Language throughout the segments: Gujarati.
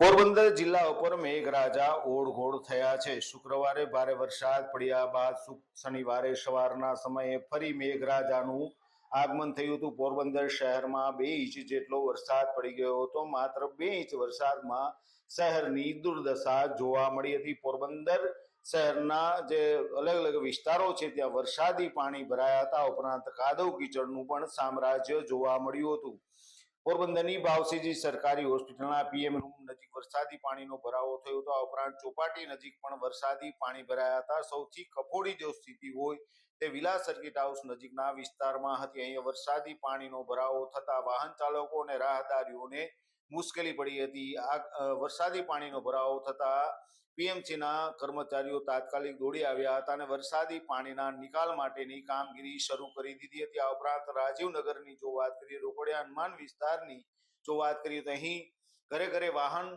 પોરબંદર જિલ્લા ઉપર મેઘરાજા ઓળઘોળ થયા છે. શુક્રવારે ભારે વરસાદ પડ્યા બાદ શનિવારે સવારના સમયે ફરી મેઘરાજાનું આગમન થયું હતું. પોરબંદર શહેરમાં બે ઇંચ જેટલો વરસાદ પડી ગયો હતો. માત્ર બે ઇંચ વરસાદમાં શહેરની દુર્દશા જોવા મળી હતી. પોરબંદર શહેરના જે અલગ અલગ વિસ્તારો છે, ત્યાં વરસાદી પાણી ભરાયા હતા. ઉપરાંત કાદવ કીચડનું પણ સામ્રાજ્ય જોવા મળ્યું હતું. પોરબંદરની ભાવસીજી સરકારી હોસ્પિટલના પીએમ રૂમ નજીક વરસાદી પાણીનો ભરાવો થયો હતો. આ ઉપરાંત ચોપાટી નજીક પણ વરસાદી પાણી ભરાયા હતા. સૌથી કફોડી જો સ્થિતિ હોય તે વિલા સર્કિટ હાઉસ નજીકના વિસ્તારમાં હતી. અહીંયા વરસાદી પાણીનો ભરાવો થતા વાહન ચાલકો અને રાહદારીઓને મુશ્કેલી પડી હતી. આ વરસાદી પાણીનો ભરાવો થતા પીએમસીના કર્મચારીઓ તાત્કાલિક દોડી આવ્યા હતા અને વરસાદી પાણીના નિકાલ માટેની કામગીરી શરૂ કરી દીધી હતી. આ ઉપરાંત રાજીવનગરની જો વાત કરીએ, રોકડિયા હનુમાન વિસ્તારની જો વાત કરીએ, તો અહીં ઘરે ઘરે વાહન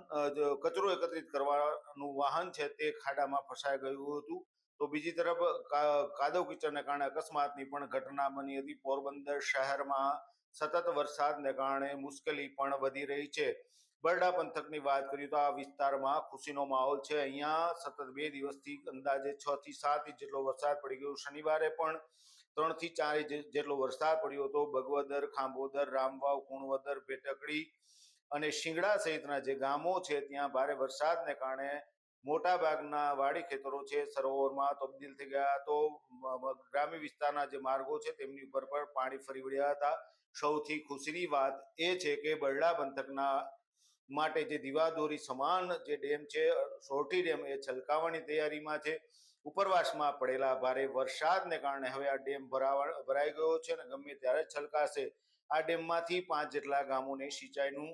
કચરો એકત્રિત કરવાનું વાહન છે તે ખાડામાં ફસાઈ ગયું હતું. તો બીજી તરફ કાદવ કિચડને કારણે અકસ્માતની પણ ઘટના બની હતી. પોરબંદર શહેરમાં સતત વરસાદને કારણે મુશ્કેલી પણ વધી રહી છે. બરડા પંથકની વાત કરીએ તો આ વિસ્તારમાં ખુશીનો માહોલ છે. અહીંયા સતત બે દિવસથી અંદાજે છ થી સાત ઇંચ જેટલો વરસાદ પડી ગયો. શનિવારે પણ ત્રણથી ચાર ઇંચ જેટલો વરસાદ પડ્યો હતો. ભગવદર ખાંભોદર, રામવાવ, કુણવદર, ભેટકડી અને શિંગડા સહિતના જે ગામો છે, ત્યાં ભારે વરસાદને કારણે મોટા ભાગના વાડી ખેતરો છે, સરોવરમાં તબદીલ થઈ ગયા. તો ગ્રામ્ય વિસ્તારના જે માર્ગો છે, તેમની ઉપર પણ પાણી ફરી વળ્યા હતા. સૌથી ખુશીની વાત એ છે કે બરડા પંથકના માટે જે દીવાદોરી સમાન જે ડેમ છે, સોરઠી ડેમ, એ છલકાવાની તૈયારીમાં છે. ઉપરવાસમાં પડેલા ભારે વરસાદને કારણે હવે આ ડેમ ભરાવા, ભરાઈ ગયો છે અને ગમે ત્યારે છલકાશે. આ ડેમમાંથી પાંચ જેટલા ગામોને સિંચાઈનું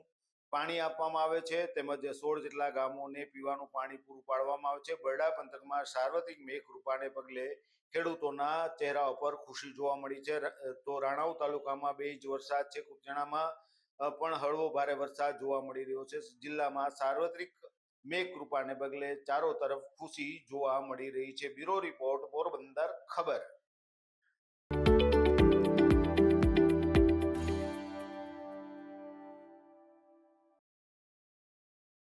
પાણી આપવામાં આવે છે, તેમજ સોળ જેટલા ગામોને પીવાનું પાણી પૂરું પાડવામાં આવે છે. બરડા પંથકમાં સાર્વત્રિક મેઘકૃપાને પગલે ખેડૂતોના ચહેરા ઉપર ખુશી જોવા મળી છે. તો રાણાઉ તાલુકામાં બે ઇંચ વરસાદ છે. કુતિયાણામાં પણ હળવો ભારે વરસાદ જોવા મળી રહ્યો છે. જિલ્લામાં સાર્વત્રિક મેઘકૃપાને પગલે ચારો તરફ ખુશી જોવા મળી રહી છે. બ્યુરો રિપોર્ટ, પોરબંદર ખબર.